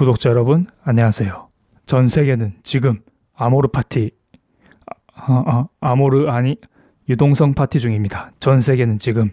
구독자 여러분, 안녕하세요. 전 세계는 지금 아모르 파티, 아, 아, 아모르 아니, 유동성 파티 중입니다. 전 세계는 지금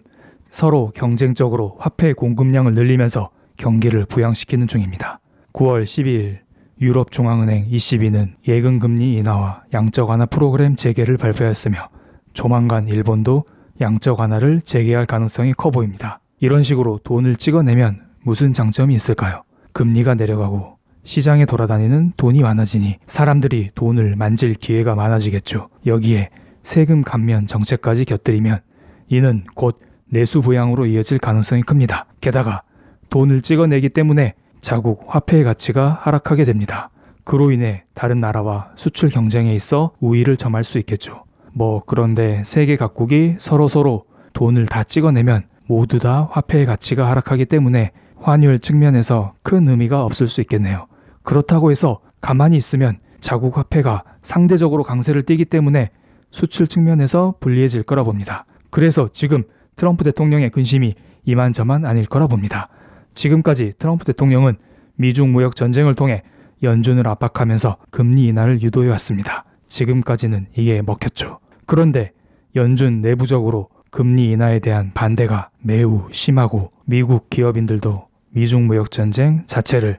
서로 경쟁적으로 화폐 공급량을 늘리면서 경기를 부양시키는 중입니다. 9월 12일 유럽 중앙은행 ECB는 예금 금리 인하와 양적 완화 프로그램 재개를 발표했으며 조만간 일본도 양적 완화를 재개할 가능성이 커 보입니다. 이런 식으로 돈을 찍어내면 무슨 장점이 있을까요? 금리가 내려가고 시장에 돌아다니는 돈이 많아지니 사람들이 돈을 만질 기회가 많아지겠죠. 여기에 세금 감면 정책까지 곁들이면 이는 곧 내수 부양으로 이어질 가능성이 큽니다. 게다가 돈을 찍어내기 때문에 자국 화폐의 가치가 하락하게 됩니다. 그로 인해 다른 나라와 수출 경쟁에 있어 우위를 점할 수 있겠죠. 뭐 그런데 세계 각국이 서로서로 돈을 다 찍어내면 모두 다 화폐의 가치가 하락하기 때문에 환율 측면에서 큰 의미가 없을 수 있겠네요. 그렇다고 해서 가만히 있으면 자국 화폐가 상대적으로 강세를 띠기 때문에 수출 측면에서 불리해질 거라 봅니다. 그래서 지금 트럼프 대통령의 근심이 이만저만 아닐 거라 봅니다. 지금까지 트럼프 대통령은 미중 무역 전쟁을 통해 연준을 압박하면서 금리 인하를 유도해 왔습니다. 지금까지는 이게 먹혔죠. 그런데 연준 내부적으로 금리 인하에 대한 반대가 매우 심하고 미국 기업인들도 미중 무역 전쟁 자체를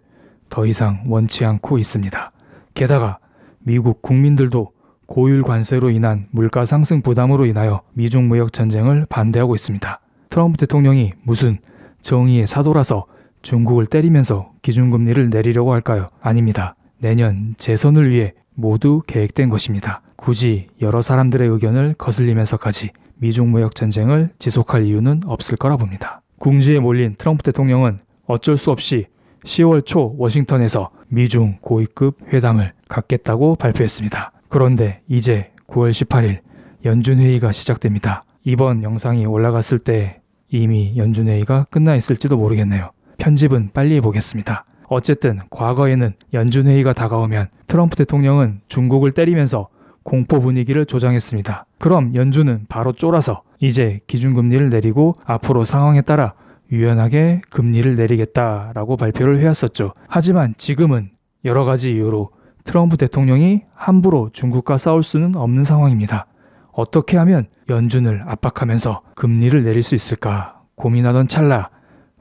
더 이상 원치 않고 있습니다. 게다가 미국 국민들도 고율 관세로 인한 물가 상승 부담으로 인하여 미중 무역 전쟁을 반대하고 있습니다. 트럼프 대통령이 무슨 정의의 사도라서 중국을 때리면서 기준금리를 내리려고 할까요? 아닙니다. 내년 재선을 위해 모두 계획된 것입니다. 굳이 여러 사람들의 의견을 거슬리면서까지 미중 무역 전쟁을 지속할 이유는 없을 거라 봅니다. 궁지에 몰린 트럼프 대통령은 어쩔 수 없이 10월 초 워싱턴에서 미중 고위급 회담을 갖겠다고 발표했습니다. 그런데 이제 9월 18일 연준회의가 시작됩니다. 이번 영상이 올라갔을 때 이미 연준회의가 끝나 있을지도 모르겠네요. 편집은 빨리 해보겠습니다. 어쨌든 과거에는 연준회의가 다가오면 트럼프 대통령은 중국을 때리면서 공포 분위기를 조장했습니다. 그럼 연준은 바로 쫄아서 이제 기준금리를 내리고 앞으로 상황에 따라 유연하게 금리를 내리겠다라고 발표를 해왔었죠. 하지만 지금은 여러 가지 이유로 트럼프 대통령이 함부로 중국과 싸울 수는 없는 상황입니다. 어떻게 하면 연준을 압박하면서 금리를 내릴 수 있을까 고민하던 찰나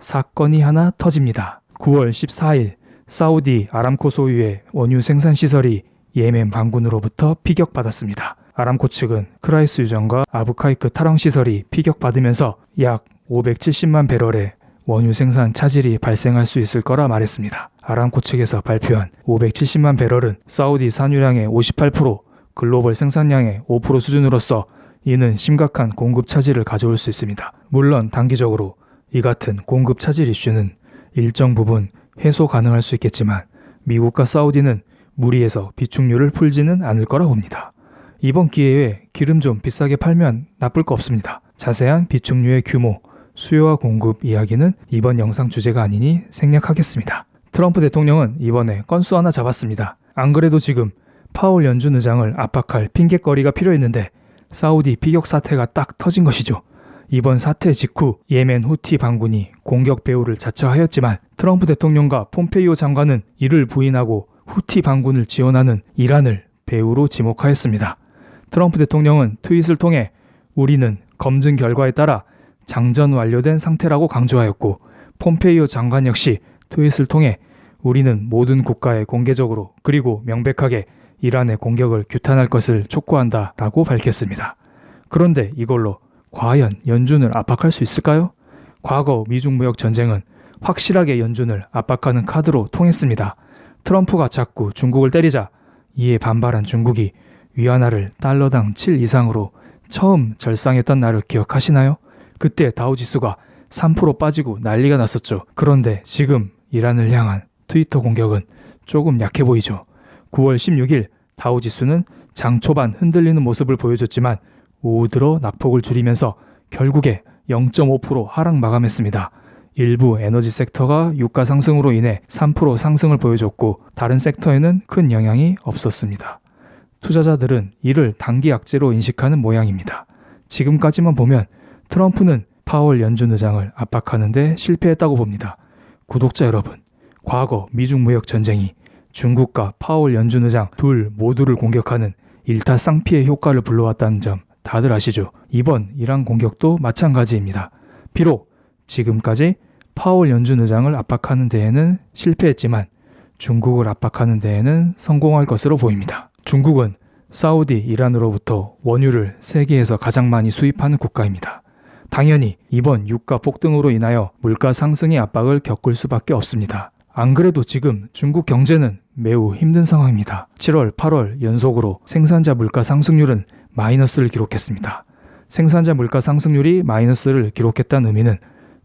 사건이 하나 터집니다. 9월 14일 사우디 아람코 소유의 원유 생산 시설이 예멘 반군으로부터 피격받았습니다. 아람코 측은 크라이스 유전과 아부카이크 타령 시설이 피격받으면서 약 570만 배럴의 원유 생산 차질이 발생할 수 있을 거라 말했습니다. 아람코 측에서 발표한 570만 배럴은 사우디 산유량의 58%, 글로벌 생산량의 5% 수준으로서 이는 심각한 공급 차질을 가져올 수 있습니다. 물론 단기적으로 이 같은 공급 차질 이슈는 일정 부분 해소 가능할 수 있겠지만 미국과 사우디는 무리해서 비축류를 풀지는 않을 거라 봅니다. 이번 기회에 기름 좀 비싸게 팔면 나쁠 거 없습니다. 자세한 비축류의 규모, 수요와 공급 이야기는 이번 영상 주제가 아니니 생략하겠습니다. 트럼프 대통령은 이번에 건수 하나 잡았습니다. 안 그래도 지금 파월 연준 의장을 압박할 핑계거리가 필요했는데 사우디 피격 사태가 딱 터진 것이죠. 이번 사태 직후 예멘 후티 반군이 공격 배후를 자처하였지만 트럼프 대통령과 폼페이오 장관은 이를 부인하고 후티 반군을 지원하는 이란을 배후로 지목하였습니다. 트럼프 대통령은 트윗을 통해 우리는 검증 결과에 따라 장전 완료된 상태라고 강조하였고 폼페이오 장관 역시 트윗을 통해 우리는 모든 국가에 공개적으로 그리고 명백하게 이란의 공격을 규탄할 것을 촉구한다 라고 밝혔습니다. 그런데 이걸로 과연 연준을 압박할 수 있을까요? 과거 미중 무역 전쟁은 확실하게 연준을 압박하는 카드로 통했습니다. 트럼프가 자꾸 중국을 때리자 이에 반발한 중국이 위안화를 달러당 7 이상으로 처음 절상했던 날을 기억하시나요? 그때 다우 지수가 3% 빠지고 난리가 났었죠. 그런데 지금 이란을 향한 트위터 공격은 조금 약해 보이죠. 9월 16일 다우 지수는 장 초반 흔들리는 모습을 보여줬지만 오후 들어 낙폭을 줄이면서 결국에 0.5% 하락 마감했습니다. 일부 에너지 섹터가 유가 상승으로 인해 3% 상승을 보여줬고 다른 섹터에는 큰 영향이 없었습니다. 투자자들은 이를 단기 악재로 인식하는 모양입니다. 지금까지만 보면 트럼프는 파월 연준 의장을 압박하는데 실패했다고 봅니다. 구독자 여러분, 과거 미중 무역 전쟁이 중국과 파월 연준 의장 둘 모두를 공격하는 일타쌍피의 효과를 불러왔다는 점 다들 아시죠? 이번 이란 공격도 마찬가지입니다. 비록 지금까지 파월 연준 의장을 압박하는 데에는 실패했지만 중국을 압박하는 데에는 성공할 것으로 보입니다. 중국은 사우디, 이란으로부터 원유를 세계에서 가장 많이 수입하는 국가입니다. 당연히 이번 유가 폭등으로 인하여 물가 상승의 압박을 겪을 수밖에 없습니다. 안 그래도 지금 중국 경제는 매우 힘든 상황입니다. 7월, 8월 연속으로 생산자 물가 상승률은 마이너스를 기록했습니다. 생산자 물가 상승률이 마이너스를 기록했다는 의미는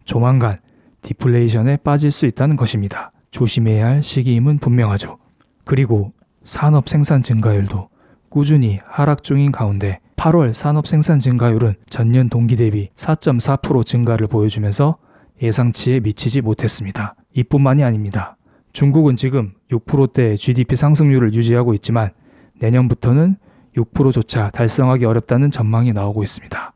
조만간 디플레이션에 빠질 수 있다는 것입니다. 조심해야 할 시기임은 분명하죠. 그리고 산업 생산 증가율도 꾸준히 하락 중인 가운데 8월 산업 생산 증가율은 전년 동기 대비 4.4% 증가를 보여주면서 예상치에 미치지 못했습니다. 이뿐만이 아닙니다. 중국은 지금 6%대 GDP 상승률을 유지하고 있지만 내년부터는 6%조차 달성하기 어렵다는 전망이 나오고 있습니다.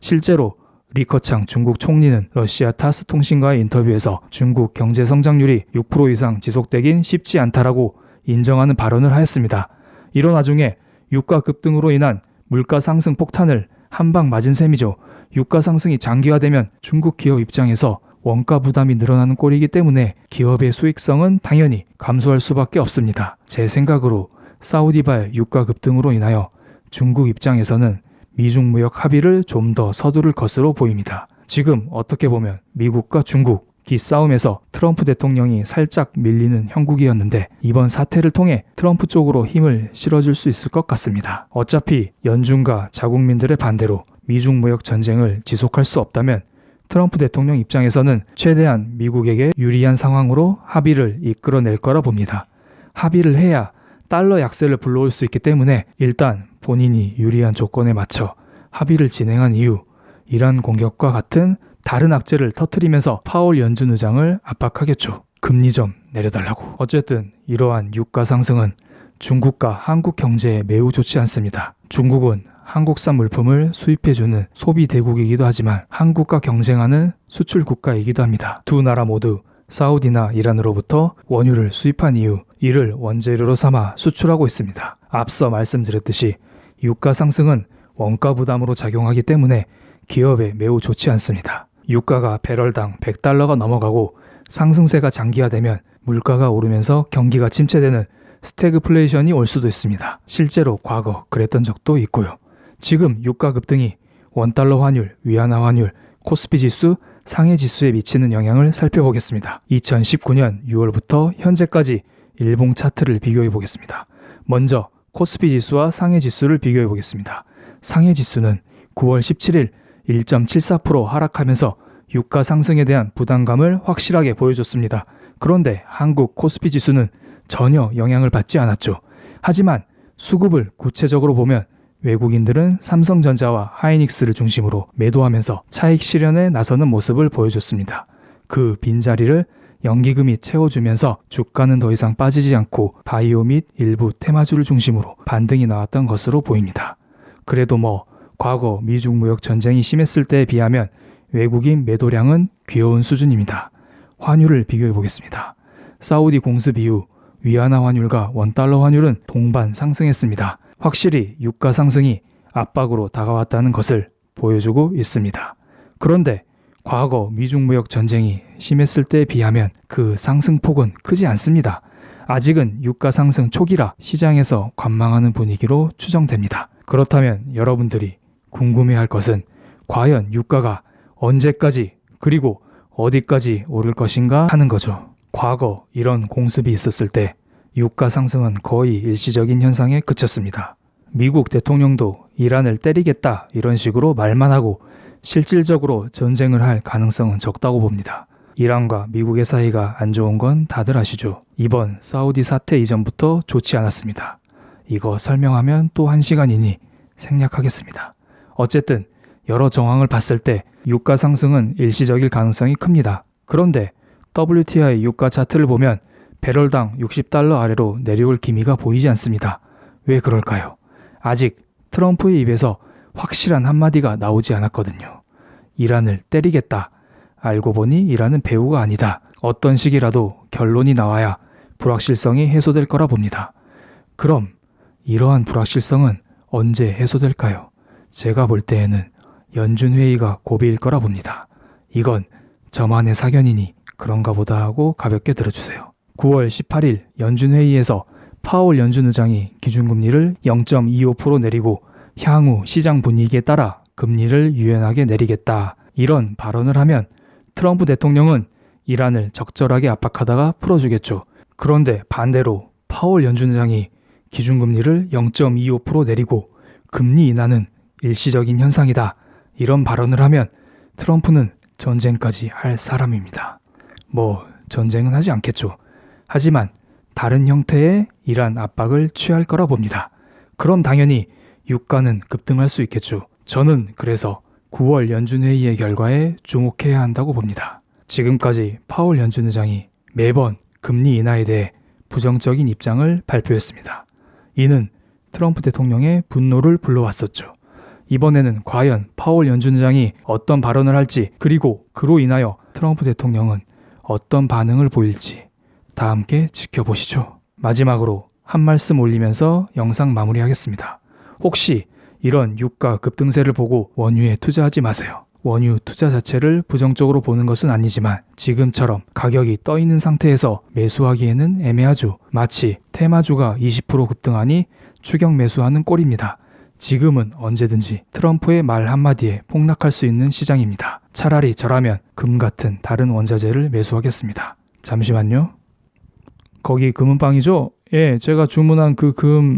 실제로 리커창 중국 총리는 러시아 타스 통신과의 인터뷰에서 중국 경제 성장률이 6% 이상 지속되긴 쉽지 않다라고 인정하는 발언을 하였습니다. 이런 와중에 유가 급등으로 인한 물가 상승 폭탄을 한 방 맞은 셈이죠. 유가 상승이 장기화되면 중국 기업 입장에서 원가 부담이 늘어나는 꼴이기 때문에 기업의 수익성은 당연히 감소할 수밖에 없습니다. 제 생각으로 사우디발 유가 급등으로 인하여 중국 입장에서는 미중 무역 합의를 좀 더 서두를 것으로 보입니다. 지금 어떻게 보면 미국과 중국 기싸움에서 트럼프 대통령이 살짝 밀리는 형국이었는데 이번 사태를 통해 트럼프 쪽으로 힘을 실어줄 수 있을 것 같습니다. 어차피 연준과 자국민들의 반대로 미중 무역 전쟁을 지속할 수 없다면 트럼프 대통령 입장에서는 최대한 미국에게 유리한 상황으로 합의를 이끌어낼 거라 봅니다. 합의를 해야 달러 약세를 불러올 수 있기 때문에 일단 본인이 유리한 조건에 맞춰 합의를 진행한 이후 이란 공격과 같은 다른 악재를 터트리면서 파월 연준 의장을 압박하겠죠. 금리 좀 내려달라고. 어쨌든 이러한 유가 상승은 중국과 한국 경제에 매우 좋지 않습니다. 중국은 한국산 물품을 수입해주는 소비 대국이기도 하지만 한국과 경쟁하는 수출 국가이기도 합니다. 두 나라 모두 사우디나 이란으로부터 원유를 수입한 이후 이를 원재료로 삼아 수출하고 있습니다. 앞서 말씀드렸듯이 유가 상승은 원가 부담으로 작용하기 때문에 기업에 매우 좋지 않습니다. 유가가 배럴당 100달러가 넘어가고 상승세가 장기화되면 물가가 오르면서 경기가 침체되는 스태그플레이션이 올 수도 있습니다. 실제로 과거 그랬던 적도 있고요. 지금 유가 급등이 원달러 환율, 위안화 환율, 코스피 지수, 상해 지수에 미치는 영향을 살펴보겠습니다. 2019년 6월부터 현재까지 일봉 차트를 비교해 보겠습니다. 먼저 코스피 지수와 상해 지수를 비교해 보겠습니다. 상해 지수는 9월 17일 1.74% 하락하면서 유가 상승에 대한 부담감을 확실하게 보여줬습니다. 그런데 한국 코스피 지수는 전혀 영향을 받지 않았죠. 하지만 수급을 구체적으로 보면 외국인들은 삼성전자와 하이닉스를 중심으로 매도하면서 차익 실현에 나서는 모습을 보여줬습니다. 그 빈자리를 연기금이 채워주면서 주가는 더 이상 빠지지 않고 바이오 및 일부 테마주를 중심으로 반등이 나왔던 것으로 보입니다. 그래도 뭐 과거 미중 무역 전쟁이 심했을 때에 비하면 외국인 매도량은 귀여운 수준입니다. 환율을 비교해 보겠습니다. 사우디 공습 이후 위안화 환율과 원달러 환율은 동반 상승했습니다. 확실히 유가 상승이 압박으로 다가왔다는 것을 보여주고 있습니다. 그런데 과거 미중 무역 전쟁이 심했을 때에 비하면 그 상승폭은 크지 않습니다. 아직은 유가 상승 초기라 시장에서 관망하는 분위기로 추정됩니다. 그렇다면 여러분들이 궁금해할 것은 과연 유가가 언제까지 그리고 어디까지 오를 것인가 하는 거죠. 과거 이런 공습이 있었을 때 유가 상승은 거의 일시적인 현상에 그쳤습니다. 미국 대통령도 이란을 때리겠다 이런 식으로 말만 하고 실질적으로 전쟁을 할 가능성은 적다고 봅니다. 이란과 미국의 사이가 안 좋은 건 다들 아시죠? 이번 사우디 사태 이전부터 좋지 않았습니다. 이거 설명하면 또 한 시간이니 생략하겠습니다. 어쨌든 여러 정황을 봤을 때 유가 상승은 일시적일 가능성이 큽니다. 그런데 WTI 유가 차트를 보면 배럴당 60달러 아래로 내려올 기미가 보이지 않습니다. 왜 그럴까요? 아직 트럼프의 입에서 확실한 한마디가 나오지 않았거든요. 이란을 때리겠다. 알고 보니 이란은 배우가 아니다. 어떤 식이라도 결론이 나와야 불확실성이 해소될 거라 봅니다. 그럼 이러한 불확실성은 언제 해소될까요? 제가 볼 때에는 연준 회의가 고비일 거라 봅니다. 이건 저만의 사견이니 그런가 보다 하고 가볍게 들어주세요. 9월 18일 연준 회의에서 파월 연준 의장이 기준금리를 0.25% 내리고 향후 시장 분위기에 따라 금리를 유연하게 내리겠다. 이런 발언을 하면 트럼프 대통령은 이란을 적절하게 압박하다가 풀어주겠죠. 그런데 반대로 파월 연준 의장이 기준금리를 0.25% 내리고 금리 인하는 일시적인 현상이다. 이런 발언을 하면 트럼프는 전쟁까지 할 사람입니다. 뭐 전쟁은 하지 않겠죠. 하지만 다른 형태의 이란 압박을 취할 거라 봅니다. 그럼 당연히 유가는 급등할 수 있겠죠. 저는 그래서 9월 연준 회의의 결과에 주목해야 한다고 봅니다. 지금까지 파월 연준 의장이 매번 금리 인하에 대해 부정적인 입장을 발표했습니다. 이는 트럼프 대통령의 분노를 불러왔었죠. 이번에는 과연 파월 연준 의장이 어떤 발언을 할지 그리고 그로 인하여 트럼프 대통령은 어떤 반응을 보일지 다 함께 지켜보시죠. 마지막으로 한 말씀 올리면서 영상 마무리하겠습니다. 혹시 이런 유가 급등세를 보고 원유에 투자하지 마세요. 원유 투자 자체를 부정적으로 보는 것은 아니지만 지금처럼 가격이 떠 있는 상태에서 매수하기에는 애매하죠. 마치 테마주가 20% 급등하니 추격 매수하는 꼴입니다. 지금은 언제든지 트럼프의 말 한마디에 폭락할 수 있는 시장입니다. 차라리 저라면 금 같은 다른 원자재를 매수하겠습니다. 잠시만요. 거기 금은빵이죠? 예, 제가 주문한 그 금